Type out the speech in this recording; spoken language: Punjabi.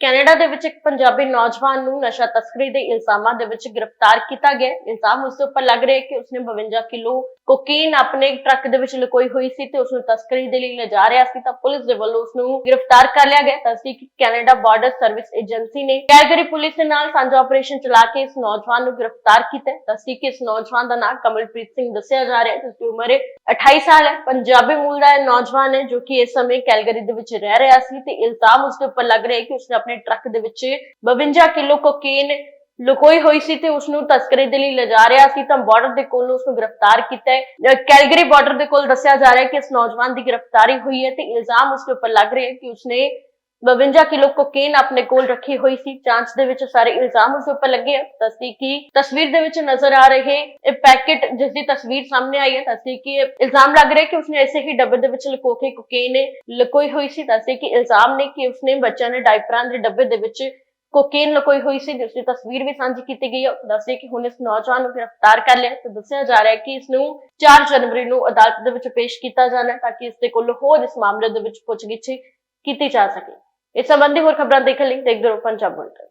ਕੈਨੇਡਾ ਦੇ ਵਿੱਚ ਇੱਕ ਪੰਜਾਬੀ ਨੌਜਵਾਨ ਨੂੰ ਨਸ਼ਾ ਤਸਕਰੀ ਦੇ ਇਲਜ਼ਾਮਾਂ ਦੇ ਵਿੱਚ ਗ੍ਰਿਫਤਾਰ ਕੀਤਾ ਗਿਆ ਇਲਜ਼ਾਮ ਉਸ ਦੇ ਉੱਪਰ ਲੱਗ ਰਹੇ ਕਿ ਉਸਨੇ 52 ਕਿਲੋ ਕੋਕੇਨ ਆਪਣੇ ਟਰੱਕ ਦੇ ਵਿੱਚ ਲੁਕੋਈ ਹੋਈ ਸੀ ਤੇ ਉਸ ਨੂੰ ਤਸਕਰੀ ਦੇ ਲਈ ਲਿਜਾ ਰਿਹਾ ਸੀ ਤਾਂ ਪੁਲਿਸ ਦੇ ਵੱਲੋਂ ਉਸ ਨੂੰ ਗ੍ਰਿਫਤਾਰ ਕਰ ਲਿਆ ਗਿਆ ਤਾਂ ਕੈਨੇਡਾ ਬਾਰਡਰ ਸਰਵਿਸ ਏਜੰਸੀ ਨੇ ਕੈਲਗਰੀ ਪੁਲਿਸ ਦੇ ਨਾਲ ਸਾਂਝਾ ਆਪਰੇਸ਼ਨ ਚਲਾ ਕੇ ਇਸ ਨੌਜਵਾਨ ਨੂੰ ਗ੍ਰਿਫਤਾਰ ਕੀਤਾ ਹੈ। ਕਿ ਇਸ ਨੌਜਵਾਨ ਦਾ ਨਾਮ ਕਮਲਪ੍ਰੀਤ ਸਿੰਘ ਦੱਸਿਆ ਜਾ ਰਿਹਾ ਹੈ। ਜਿਸ ਉਮਰ ਹੈ 28 ਸਾਲ ਹੈ। ਪੰਜਾਬੀ ਮੂਲ ਦਾ ਇਹ ਨੌਜਵਾਨ ਹੈ ਜੋ ਕਿ ਇਸ ਸਮੇਂ ਕੈਲਗਰੀ ਦੇ ਵਿੱਚ ਰਹਿ ਰਿਹਾ ਸੀ ਤੇ ਇਲਜ਼ਾਮ ਉਸ ਦੇ ਉੱਪਰ ਲੱਗ ਰਿਹਾ ਕਿ ਉਸਨੇ ਆਪਣੇ ਟਰੱਕ ਦੇ ਵਿੱਚ 52 ਕਿਲੋ ਕੋਕੇਨ ਲੁਕੋਈ ਹੋਈ ਸੀ ਤੇ ਉਸ ਨੂੰ ਤਸਕਰੀ ਦੇ ਲਈ ਲਿਜਾ ਰਿਹਾ ਸੀ। ਤਾਂ ਬਾਰਡਰ ਦੇ ਕੋਲ ਉਸ ਨੂੰ ਗ੍ਰਿਫਤਾਰ ਕੀਤਾ ਹੈ। ਕੈਲਗਰੀ ਬਾਰਡਰ ਦੇ ਕੋਲ ਦੱਸਿਆ ਜਾ ਰਿਹਾ ਹੈ ਕਿ ਇਸ ਨੌਜਵਾਨ ਦੀ ਗ੍ਰਿਫਤਾਰੀ ਹੋਈ ਹੈ ਤੇ ਇਲਜ਼ਾਮ ਉਸ ਦੇ ਉੱਪਰ ਲੱਗ ਰਹੇ ਹੈ ਕਿ ਉਸਨੇ 52 ਕਿਲੋ ਕੋਕੇਨ ਆਪਣੇ ਕੋਲ ਰੱਖੀ ਹੋਈ ਸੀ। ਜਾਂਚ ਦੇ ਵਿੱਚ ਸਾਰੇ ਇਲਜ਼ਾਮ ਉਸ ਉੱਪਰ ਲੱਗੇ ਦੱਸਦੀ ਕਿ ਤਸਵੀਰ ਦੇ ਵਿੱਚ ਨਜ਼ਰ ਆ ਰਹੇ ਇਹ ਪੈਕੇਟ ਜਿਸ ਦੀ ਤਸਵੀਰ ਸਾਹਮਣੇ ਆਈ ਹੈ। ਦੱਸਦੀ ਕਿ ਇਲਜ਼ਾਮ ਲੱਗ ਰਿਹਾ ਕਿ ਉਸਨੇ ਐਸੇ ਹੀ ਡੱਬੇ ਦੇ ਵਿੱਚ ਲੁਕੋ ਕੇ ਕੋਕੇਨ ਲੁਕੋਈ ਹੋਈ ਸੀ। ਦੱਸਦੀ ਕਿ ਇਲਜ਼ਾਮ ਨੇ ਕਿ ਉਸਨੇ ਬੱਚਿਆਂ ਦੇ ਡਾਇਪਰਾਂ ਦੇ ਡੱਬੇ ਦੇ ਵਿੱਚ ਕੋਕੇਨ ਲੁਕੋਈ ਹੋਈ ਸੀ, ਜਿਸ ਦੀ ਤਸਵੀਰ ਵੀ ਸਾਂਝੀ ਕੀਤੀ ਗਈ ਹੈ ਦੱਸਦੇ ਕਿ ਹੁਣ ਇਸ ਨੌਜਵਾਨ ਨੂੰ ਗ੍ਰਿਫਤਾਰ ਕਰ ਲਿਆ। ਤੇ ਦੱਸਿਆ ਜਾ ਰਿਹਾ ਹੈ ਕਿ ਇਸ ਨੂੰ 4 ਜਨਵਰੀ ਨੂੰ ਅਦਾਲਤ ਦੇ ਵਿੱਚ ਪੇਸ਼ ਕੀਤਾ ਜਾਣਾ ਤਾਂ ਕਿ ਇਸ ਦੇ ਕੋਲ ਹੋਰ ਇਸ ਮਾਮਲੇ ਦੇ ਵਿੱਚ ਪੁੱਛਗਿੱਛ ਕੀਤੀ ਜਾ ਸਕੇ। ਇਸ ਸੰਬੰਧੀ ਹੋਰ ਖਬਰਾਂ ਦੇਖਣ ਲਈ ਦੇਖਦੇ ਰਹੋ ਪੰਜਾਬ ਬੁਲਟਨ